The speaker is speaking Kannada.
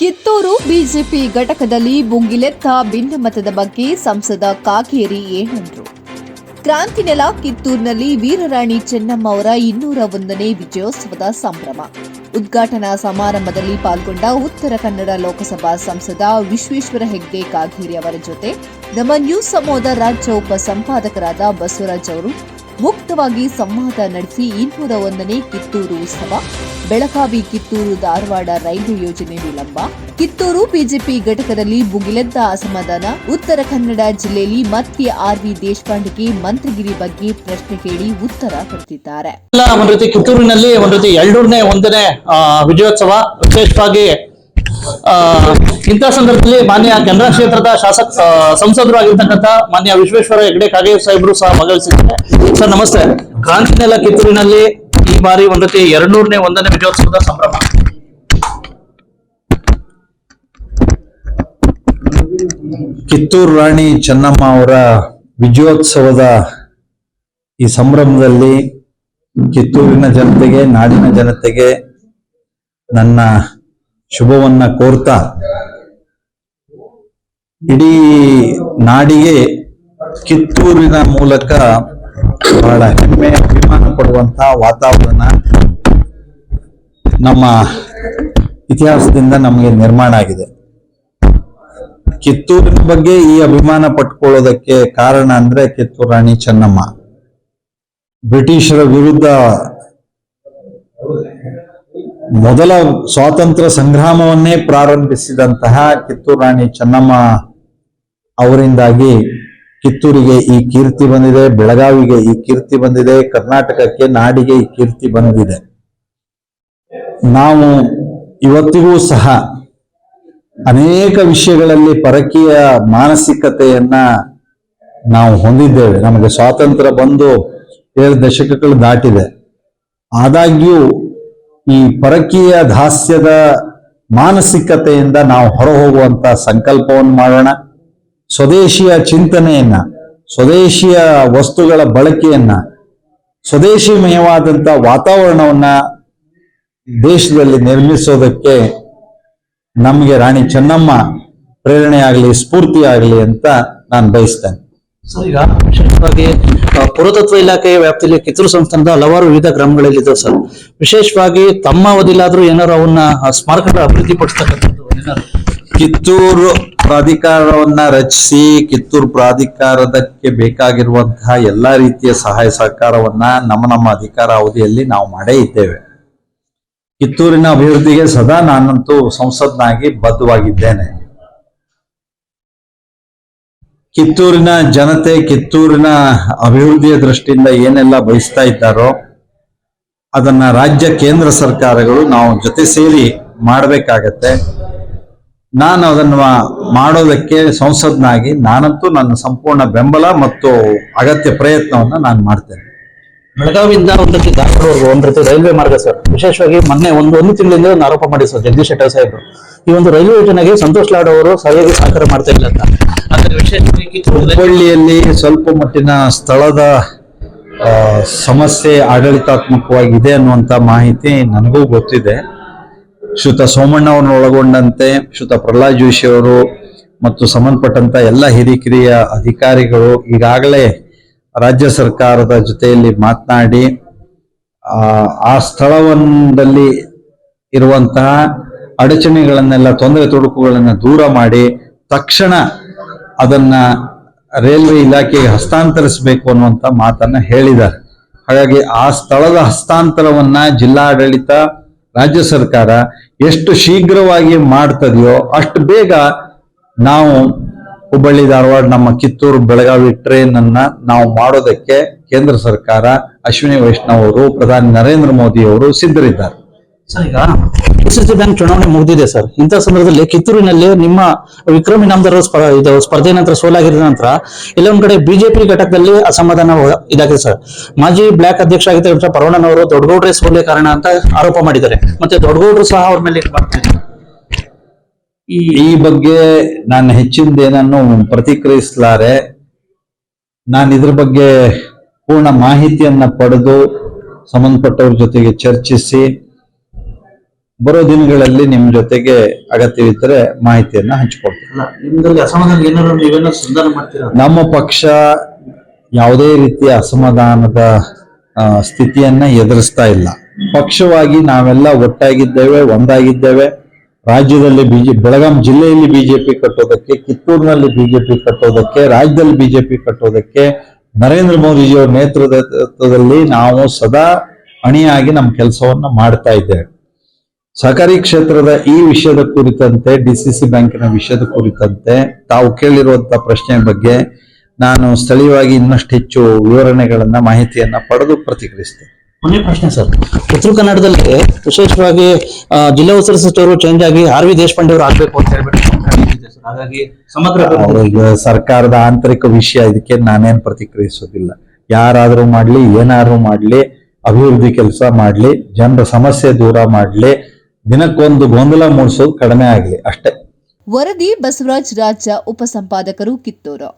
ಕಿತ್ತೂರು ಬಿಜೆಪಿ ಘಟಕದಲ್ಲಿ ಬುಂಗಿಲೆತ್ತ ಭಿನ್ನಮತದ ಬಗ್ಗೆ ಸಂಸದ ಕಾಗೇರಿ ಏನಂದ್ರು. ಕ್ರಾಂತಿನೆಲ ಕಿತ್ತೂರಿನಲ್ಲಿ ವೀರರಾಣಿ ಚೆನ್ನಮ್ಮ ಅವರ ಇನ್ನೂರ ಒಂದನೇ ವಿಜಯೋತ್ಸವದ ಸಂಭ್ರಮ. ಉದ್ಘಾಟನಾ ಸಮಾರಂಭದಲ್ಲಿ ಪಾಲ್ಗೊಂಡ ಉತ್ತರ ಕನ್ನಡ ಲೋಕಸಭಾ ಸಂಸದ ವಿಶ್ವೇಶ್ವರ ಹೆಗ್ಡೆ ಕಾಗೇರಿ ಅವರ ಜೊತೆ ನಮ್ಮ ನ್ಯೂಸ್ ಸಮೂಹದ ರಾಜ್ಯ ಉಪ ಸಂಪಾದಕರಾದ ಬಸವರಾಜ್ ಅವರು ಮುಕ್ತವಾಗಿ ಸಂವಾದ ನಡೆಸಿ ಇನ್ನೂರ ಒಂದನೇ ಕಿತ್ತೂರು ಉತ್ಸವ, ಬೆಳಗಾವಿ ಕಿತ್ತೂರು ಧಾರವಾಡ ರೈಲು ಯೋಜನೆ ವಿಳಂಬ, ಕಿತ್ತೂರು ಬಿಜೆಪಿ ಘಟಕದಲ್ಲಿ ಭುಗಿಲೆದ್ದ ಅಸಮಾಧಾನ, ಉತ್ತರ ಕನ್ನಡ ಜಿಲ್ಲೆಯಲ್ಲಿ ಮತ್ತೆ ಆರ್ವಿ ದೇಶಪಾಂಡೆಗೆ ಮಂತ್ರಿಗಿರಿ ಬಗ್ಗೆ ಪ್ರಶ್ನೆ ಕೇಳಿ ಉತ್ತರ ಕೊಡ್ತಿದ್ದಾರೆ ಕಿತ್ತೂರಿನಲ್ಲಿ ಒಂದು ರೀತಿ ಎರಡೂರನೇ ಒಂದನೇ ವಿಜಯೋತ್ಸವ, ವಿಶೇಷವಾಗಿ ಇಂಥ ಸಂದರ್ಭದಲ್ಲಿ ಮಾನ್ಯ ಕೆನರಾ ಕ್ಷೇತ್ರದ ಶಾಸಕ ಸಂಸದರು ಆಗಿರ್ತಕ್ಕಂಥ ಮಾನ್ಯ ವಿಶ್ವೇಶ್ವರ ಹೆಗ್ಡೆ ಕಾಗೆ ಸಾಹೇಬರು ಸಹ ಭಾಗವಹಿಸಿದ್ದಾರೆ. ಸರ್, ನಮಸ್ತೆ. ಕ್ರಾಂತಿನೆಲ್ಲ ಕಿತ್ತೂರಿನಲ್ಲಿ ಈ ಬಾರಿ ಒಂದ್ ರೀತಿ ಎರಡ್ನೂರನೇ ಒಂದನೇ ವಿಜಯೋತ್ಸವದ ಸಂಭ್ರಮ. ಕಿತ್ತೂರು ರಾಣಿ ಚೆನ್ನಮ್ಮ ಅವರ ವಿಜಯೋತ್ಸವದ ಈ ಸಂಭ್ರಮದಲ್ಲಿ ಕಿತ್ತೂರಿನ ಜನತೆಗೆ, ನಾಡಿನ ಜನತೆಗೆ ನನ್ನ ಶುಭವನ್ನ ಕೋರ್ತಾ ಇಡೀ ನಾಡಿಗೆ ಕಿತ್ತೂರಿನ ಮೂಲಕ ಬಹಳ ಹೆಮ್ಮೆ, ಅಭಿಮಾನ ಪಡುವಂತಹ ವಾತಾವರಣ ನಮ್ಮ ಇತಿಹಾಸದಿಂದ ನಮಗೆ ನಿರ್ಮಾಣ ಆಗಿದೆ. ಕಿತ್ತೂರಿನ ಬಗ್ಗೆ ಈ ಅಭಿಮಾನ ಪಟ್ಕೊಳ್ಳೋದಕ್ಕೆ ಕಾರಣ ಅಂದ್ರೆ ಕಿತ್ತೂರು ರಾಣಿ ಚೆನ್ನಮ್ಮ. ಬ್ರಿಟಿಷರ ವಿರುದ್ಧ ಮೊದಲ ಸ್ವಾತಂತ್ರ್ಯ ಸಂಗ್ರಾಮವನ್ನೇ ಪ್ರಾರಂಭಿಸಿದಂತಹ ಕಿತ್ತೂರು ರಾಣಿ ಚೆನ್ನಮ್ಮ ಅವರಿಂದಾಗಿ ಕಿತ್ತೂರಿಗೆ ಈ ಕೀರ್ತಿ ಬಂದಿದೆ, ಬೆಳಗಾವಿಗೆ ಈ ಕೀರ್ತಿ ಬಂದಿದೆ, ಕರ್ನಾಟಕಕ್ಕೆ ನಾಡಿಗೆ ಈ ಕೀರ್ತಿ ಬಂದಿದೆ. ನಾವು ಇವತ್ತಿಗೂ ಸಹ ಅನೇಕ ವಿಷಯಗಳಲ್ಲಿ ಪರಕೀಯ ಮಾನಸಿಕತೆಯನ್ನ ನಾವು ಹೊಂದಿದ್ದೇವೆ. ನಮಗೆ ಸ್ವಾತಂತ್ರ್ಯ ಬಂದು ಏಳು ದಶಕಗಳು ದಾಟಿದೆ. ಆದಾಗ್ಯೂ ಈ ಪರಕೀಯ ದಾಸ್ಯದ ಮಾನಸಿಕತೆಯಿಂದ ನಾವು ಹೊರ ಹೋಗುವಂತ ಸಂಕಲ್ಪವನ್ನು ಮಾಡೋಣ. ಸ್ವದೇಶಿಯ ಚಿಂತನೆಯನ್ನ, ಸ್ವದೇಶಿಯ ವಸ್ತುಗಳ ಬಳಕೆಯನ್ನ ಸ್ವದೇಶಿಮಯವಾದಂತ ವಾತಾವರಣವನ್ನ ದೇಶದಲ್ಲಿ ನಿರ್ಮಿಸೋದಕ್ಕೆ ನಮಗೆ ರಾಣಿ ಚೆನ್ನಮ್ಮ ಪ್ರೇರಣೆ ಆಗಲಿ ಅಂತ ನಾನು ಬಯಸ್ತೇನೆ. ಸರ್ ಈಗ ವಿಶೇಷವಾಗಿ ಪುರಾತತ್ವ ಇಲಾಖೆಯ ವ್ಯಾಪ್ತಿಯಲ್ಲಿ ಕಿತ್ತೂರು ಸಂಸ್ಥಾನದ ಹಲವಾರು ವಿವಿಧ ಗ್ರಾಮಗಳಲ್ಲಿ ಸರ್. ವಿಶೇಷವಾಗಿ ತಮ್ಮ ಅವಧಿಲಾದ್ರೂ ಏನಾರು ಅವನ್ನ ಸ್ಮಾರಕಗಳ ಅಭಿವೃದ್ಧಿ ಪಡಿಸ್ತಕ್ಕಂಥದ್ದು ಕಿತ್ತೂರು ಪ್ರಾಧಿಕಾರವನ್ನ ರಚಿಸಿ, ಕಿತ್ತೂರು ಪ್ರಾಧಿಕಾರದಕ್ಕೆ ಬೇಕಾಗಿರುವಂತಹ ಎಲ್ಲಾ ರೀತಿಯ ಸಹಾಯ ಸಹಕಾರವನ್ನ ನಮ್ಮ ನಮ್ಮ ಅಧಿಕಾರ ಅವಧಿಯಲ್ಲಿ ನಾವು ಮಾಡೇ ಇದ್ದೇವೆ. ಕಿತ್ತೂರಿನ ಅಭಿವೃದ್ಧಿಗೆ ಸದಾ ನಾನಂತೂ ಸಂಸದ್ನಾಗಿ ಬದ್ಧವಾಗಿದ್ದೇನೆ. ಕಿತ್ತೂರಿನ ಜನತೆ ಕಿತ್ತೂರಿನ ಅಭಿವೃದ್ಧಿಯ ದೃಷ್ಟಿಯಿಂದ ಏನೆಲ್ಲ ಬಯಸ್ತಾ ಇದ್ದಾರೋ ಅದನ್ನ ರಾಜ್ಯ ಕೇಂದ್ರ ಸರ್ಕಾರಗಳು ನಾವು ಜೊತೆ ಸೇರಿ ಮಾಡಬೇಕಾಗತ್ತೆ. ನಾನು ಅದನ್ನು ಮಾಡೋದಕ್ಕೆ ಸಂಸದ್ನಾಗಿ ನಾನಂತೂ ನನ್ನ ಸಂಪೂರ್ಣ ಬೆಂಬಲ ಮತ್ತು ಅಗತ್ಯ ಪ್ರಯತ್ನವನ್ನು ನಾನು ಮಾಡ್ತೇನೆ. ಬೆಳಗಾವಿಯಿಂದ ಒಂದಕ್ಕೆ ಧಾರವಾಡವರೆಗೂ ಒಂದ್ ರೀತಿ ರೈಲ್ವೆ ಮಾರ್ಗ ಸರ್. ವಿಶೇಷವಾಗಿ ಮೊನ್ನೆ ಒಂದು ಒಂದು ತಿಂಗಳಿಂದ ಆರೋಪ ಮಾಡಿ ಸರ್, ಜಗದೀಶ್ ಶೆಟ್ಟರ್ ಸಾಹೇಬರು. ಈ ಒಂದು ರೈಲ್ವೆ ಯೋಜನೆಗೆ ಸಂತೋಷ್ ಲಾಡ್ ಅವರು ಸರಿಯಾಗಿ ಸಹಕಾರ ಮಾಡ್ತಾ ಇಲ್ಲ ಅಂತ. ಹುಬ್ಬಳ್ಳಿಯಲ್ಲಿ ಸ್ವಲ್ಪ ಮಟ್ಟಿನ ಸ್ಥಳದ ಸಮಸ್ಯೆ ಆಡಳಿತಾತ್ಮಕವಾಗಿದೆ ಅನ್ನುವಂತ ಮಾಹಿತಿ ನನಗೂ ಗೊತ್ತಿದೆ. ಶ್ರುತ ಸೋಮಣ್ಣ ಅವರನ್ನು ಒಳಗೊಂಡಂತೆ ಶ್ರುತ ಪ್ರಹ್ಲಾದ್ ಜೋಶಿ ಅವರು ಮತ್ತು ಸಂಬಂಧಪಟ್ಟಂತ ಎಲ್ಲ ಹಿರಿಕಿರಿಯ ಅಧಿಕಾರಿಗಳು ಈಗಾಗಲೇ ರಾಜ್ಯ ಸರ್ಕಾರದ ಜೊತೆಯಲ್ಲಿ ಮಾತನಾಡಿ ಆ, ಸ್ಥಳವೊಂದಲ್ಲಿ ಇರುವಂತಹ ಅಡಚಣೆಗಳನ್ನೆಲ್ಲ ತೊಂದರೆ ತೊಡಕುಗಳನ್ನು ದೂರ ಮಾಡಿ ತಕ್ಷಣ ಅದನ್ನ ರೈಲ್ವೆ ಇಲಾಖೆಗೆ ಹಸ್ತಾಂತರಿಸಬೇಕು ಅನ್ನುವಂತ ಮಾತನ್ನ ಹೇಳಿದ್ದಾರೆ. ಹಾಗಾಗಿ ಆ ಸ್ಥಳದ ಹಸ್ತಾಂತರವನ್ನ ಜಿಲ್ಲಾಡಳಿತ ರಾಜ್ಯ ಸರ್ಕಾರ ಎಷ್ಟು ಶೀಘ್ರವಾಗಿ ಮಾಡ್ತದೆಯೋ ಅಷ್ಟು ಬೇಗ ನಾವು ಹುಬ್ಬಳ್ಳಿ, ಧಾರವಾಡ, ನಮ್ಮ ಕಿತ್ತೂರು, ಬೆಳಗಾವಿ ಟ್ರೈನ್ ಅನ್ನ ನಾವು ಮಾಡೋದಕ್ಕೆ ಕೇಂದ್ರ ಸರ್ಕಾರ ಅಶ್ವಿನಿ ವೈಷ್ಣವ್ ಅವರು, ಪ್ರಧಾನಿ ನರೇಂದ್ರ ಮೋದಿ ಅವರು ಸಿದ್ಧರಿದ್ದಾರೆ. ಸರ್ ಬ್ಯಾಂಕ್ ಚುನಾವಣೆ ಮುಗಿದಿದೆ ಸರ್. ಇಂಥ ಸಂದರ್ಭದಲ್ಲಿ ಕಿತ್ತೂರಿನಲ್ಲಿ ನಿಮ್ಮ ವಿಕ್ರಮ್ ಇನಾಮದಾರ್ ಇದು ಸ್ಪರ್ಧೆ ನಂತರ ಸೋಲಾಗಿದ ನಂತರ ಎಲ್ಲೊಂದ್ ಕಡೆ ಬಿಜೆಪಿ ಘಟಕದಲ್ಲಿ ಅಸಮಾಧಾನ ಇದಾಗಿದೆ ಸರ್. ಮಾಜಿ ಬ್ಲಾಕ್ ಅಧ್ಯಕ್ಷ ಆಗಿದ್ದ ಪರವಣ್ಣನವರು ದೊಡ್ಡಗೌಡ್ರೆ ಸೋಲೆ ಕಾರಣ ಅಂತ ಆರೋಪ ಮಾಡಿದ್ದಾರೆ. ಮತ್ತೆ ದೊಡ್ಡಗೌಡರು ಸಹ ಅವ್ರ ಮೇಲೆ ಮಾಡ್ತಾರೆ ಈ ಬಗ್ಗೆ ನಾನು ಹೆಚ್ಚಿನದೇನನ್ನು ಪ್ರತಿಕ್ರಿಯಿಸಲಾರೆ ನಾನು ಇದ್ರ ಬಗ್ಗೆ ಪೂರ್ಣ ಮಾಹಿತಿಯನ್ನ ಪಡೆದು ಸಂಬಂಧಪಟ್ಟವ್ರ ಜೊತೆಗೆ ಚರ್ಚಿಸಿ ಬರೋ ದಿನಗಳಲ್ಲಿ ನಿಮ್ ಜೊತೆಗೆ ಅಗತ್ಯವಿದ್ದರೆ ಮಾಹಿತಿಯನ್ನ ಹಂಚಿಕೊಡ್ತೀನಿ ನಮ್ಮ ಪಕ್ಷ ಯಾವುದೇ ರೀತಿಯ ಅಸಮಾಧಾನದ ಸ್ಥಿತಿಯನ್ನ ಎದುರಿಸ್ತಾ ಇಲ್ಲ. ಪಕ್ಷವಾಗಿ ನಾವೆಲ್ಲ ಒಟ್ಟಾಗಿದ್ದೇವೆ ಒಂದಾಗಿದ್ದೇವೆ. ರಾಜ್ಯದಲ್ಲಿ ಬಿಜೆ, ಬೆಳಗಾಂ ಜಿಲ್ಲೆಯಲ್ಲಿ ಬಿಜೆಪಿ ಕಟ್ಟೋದಕ್ಕೆ, ಕಿತ್ತೂರಿನಲ್ಲಿ ಬಿಜೆಪಿ ಕಟ್ಟೋದಕ್ಕೆ, ರಾಜ್ಯದಲ್ಲಿ ಬಿಜೆಪಿ ಕಟ್ಟೋದಕ್ಕೆ ನರೇಂದ್ರ ಮೋದಿಜಿಯವರ ನೇತೃತ್ವದಲ್ಲಿ ನಾವು ಸದಾ ಅಣಿಯಾಗಿ ನಮ್ಮ ಕೆಲಸವನ್ನ ಮಾಡ್ತಾ ಇದ್ದೇವೆ. ಸಹಕಾರಿ ಕ್ಷೇತ್ರದ ಈ ವಿಷಯದ ಕುರಿತಂತೆ, ಡಿ ಸಿ ಸಿ ಬ್ಯಾಂಕಿನ ವಿಷಯದ ಕುರಿತಂತೆ ತಾವು ಕೇಳಿರುವಂತ ಪ್ರಶ್ನೆ ಬಗ್ಗೆ ನಾನು ಸ್ಥಳೀಯವಾಗಿ ಇನ್ನಷ್ಟು ಹೆಚ್ಚು ವಿವರಣೆಗಳನ್ನ, ಮಾಹಿತಿಯನ್ನ ಪಡೆದು ಪ್ರತಿಕ್ರಿಯಿಸ್ತೇನೆ. ಕೊನೆ ಪ್ರಶ್ನೆ ಸರ್. ಉತ್ತರ ಕನ್ನಡದಲ್ಲಿ ವಿಶೇಷವಾಗಿ ಜಿಲ್ಲಾ ಉಸ್ತುವಾರಿ ಸಚಿವರು ಚೇಂಜ್ ಆಗಿ ಆರ್ ವಿ ದೇಶಪಾಂಡೆ ಅವರು ಆಗ್ಬೇಕು ಅಂತ ಹೇಳ್ಬಿಟ್ಟು ಸರ್. ಹಾಗಾಗಿ ಸಮಗ್ರ ಸರ್ಕಾರದ ಆಂತರಿಕ ವಿಷಯ ಇದಕ್ಕೆ ನಾನೇನ್ ಪ್ರತಿಕ್ರಿಯಿಸೋದಿಲ್ಲ. ಯಾರಾದ್ರೂ ಮಾಡ್ಲಿ ಏನಾದ್ರೂ ಮಾಡ್ಲಿ ಅಭಿವೃದ್ಧಿ ಕೆಲಸ ಮಾಡ್ಲಿ ಜನರ ಸಮಸ್ಯೆ ದೂರ ಮಾಡ್ಲಿ ದಿನಕ್ಕೊಂದು ಗೊಂದಲ ಮೂಡಿಸೋದು ಕಡಿಮೆ ಆಗ್ಲಿ ಅಷ್ಟೇ. ವರದಿ ಬಸವರಾಜ್ ರಾಜ ಉಪಸಂಪಾದಕರು ಕಿತ್ತೂರು.